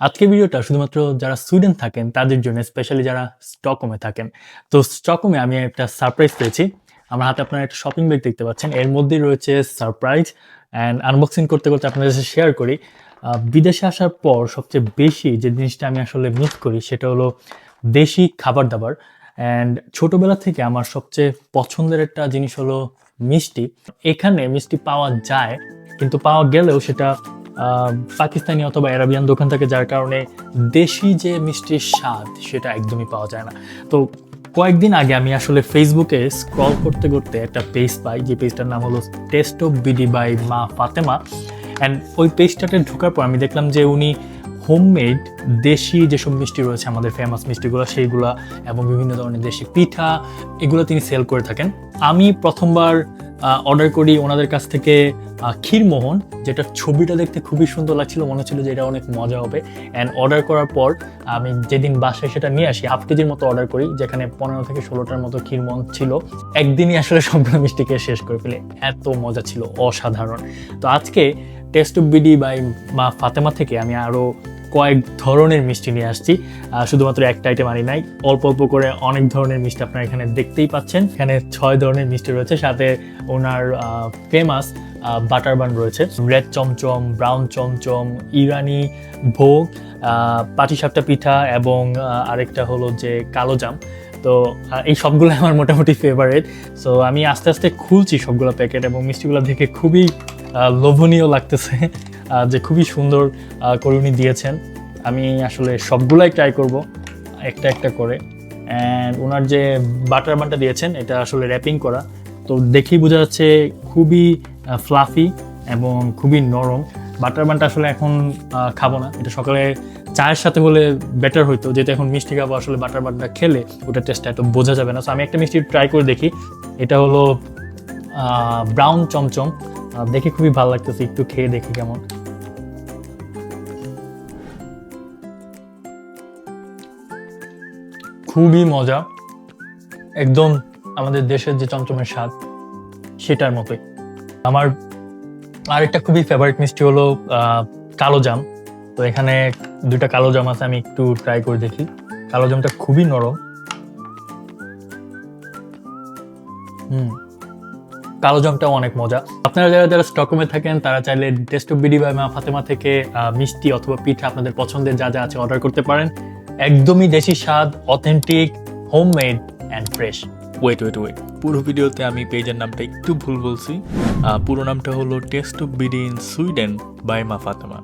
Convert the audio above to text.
আজকের ভিডিওটা শুধুমাত্র যারা সুইডেন থাকেন, তাদের জন্য স্পেশালি যারা স্টকহোমে থাকেন। তো স্টকহোমে আমি একটা সারপ্রাইজ পেয়েছি। আমার হাতে আপনারা একটা শপিং ব্যাগ দেখতে পাচ্ছেন। এর মধ্যেই রয়েছে সারপ্রাইজ অ্যান্ড আনবক্সিং করতে করতে আপনাদের সাথে শেয়ার করি। বিদেশে আসার পর সবচেয়ে বেশি যে জিনিসটা আমি আসলে মিস করি, সেটা হলো দেশি খাবার দাবার। অ্যান্ড ছোটবেলা থেকে আমার সবচেয়ে পছন্দের একটা জিনিস হলো মিষ্টি। এখানে মিষ্টি পাওয়া যায়, কিন্তু পাওয়া গেলেও সেটা পাকিস্তানি অথবা অ্যারাবিয়ান দোকান থাকে, যার কারণে দেশি যে মিষ্টির স্বাদ, সেটা একদমই পাওয়া যায় না। তো কয়েকদিন আগে আমি আসলে ফেসবুকে স্ক্রল করতে করতে একটা পেজ পাই, যে পেজটার নাম হলো টেস্ট অফ বিডি বাই মা ফাতেমা। অ্যান্ড ওই পেজটাতে ঢোকার পর আমি দেখলাম যে উনি হোমমেড দেশি যেসব মিষ্টি রয়েছে, আমাদের ফেমাস মিষ্টিগুলো, সেইগুলা এবং বিভিন্ন ধরনের দেশি পিঠা, এগুলো তিনি সেল করে থাকেন। আমি প্রথমবার অর্ডার করি ওনাদের কাছ থেকে ক্ষীরমোহন, যেটা ছবিটা দেখতে খুবই সুন্দর লাগছিল, মনে হচ্ছিল যে এটা অনেক মজা হবে। অ্যান্ড অর্ডার করার পর, আমি যেদিন বাসায় সেটা নিয়ে আসি হাফ কেজির মতো অর্ডার করি, যেখানে পনেরো থেকে ষোলোটার মতো ক্ষীরমোহন ছিল। একদিনই আসলে সবগুলো মিষ্টিকে শেষ করে ফেলে। এত মজা ছিল, অসাধারণ। তো আজকে টেস্ট অফ বিডি বাই মা ফাতেমা থেকে আমি আরও কয়েক ধরনের মিষ্টি নিয়ে আসছি। শুধুমাত্র একটা আইটেম আনি নাই, অল্প অল্প করে অনেক ধরনের মিষ্টি আপনারা এখানে দেখতেই পাচ্ছেন। এখানে ছয় ধরনের মিষ্টি রয়েছে, সাথে ওনার ফেমাস বাটার বান রয়েছে। রেড চমচম ব্রাউন চমচম ইরানি ভোগ পাটিসাপটা পিঠা এবং আরেকটা হলো যে কালো জাম। তো এই সবগুলো আমার মোটামুটি ফেভারেট সো আমি আস্তে আস্তে খুলছি সবগুলো প্যাকেট এবং মিষ্টিগুলো দেখে খুবই লোভনীয় লাগতেছে। যে খুবই সুন্দর করে উনি দিয়েছেন। আমি আসলে সবগুলাই ট্রাই করব, একটা একটা করে। অ্যান্ড ওনার যে বাটার বানটা দিয়েছেন, এটা আসলে র্যাপিং করা। তো দেখেই বোঝা যাচ্ছে খুবই ফ্লাফি এবং খুবই নরম। বাটার বানটা আসলে এখন খাব না। এটা সকালে চায়ের সাথে হলে বেটার হইতো। যেহেতু এখন মিষ্টি খাব, আসলে বাটার বানটা খেলে ওটার টেস্টটা এত বোঝা যাবে না। সো আমি একটা মিষ্টি ট্রাই করে দেখি। এটা হলো ব্রাউন চমচম। দেখে খুবই ভালো লাগতেছে। একটু খেয়ে দেখি কেমন। খুবই মজা। একদম আমাদের দেশের যে চমচমের স্বাদ, সেটার মতোই। আমার আরেকটা খুবই ফেভারিট মিষ্টি হলো কালো জাম। তো এখানে দুইটা কালো জাম আছে, আমি একটু ট্রাই করে দেখি। কালো জামটা খুবই নরম। হুম। কালো জামটাও অনেক মজা। আপনারা যারা যারা স্টকহোমে থাকেন, তারা চাইলে টেস্ট অফ বিডি বা মা ফাতেমা থেকে মিষ্টি অথবা পিঠা আপনাদের পছন্দের যা যা আছে অর্ডার করতে পারেন। একদমই দেশি স্বাদ authentic homemade and fresh wait wait wait পুরো ভিডিওতে আমি পেজের নামটা একটু ভুল বলছি। পুরো নামটা হলো taste of BD in Sweden by Maa Fatema.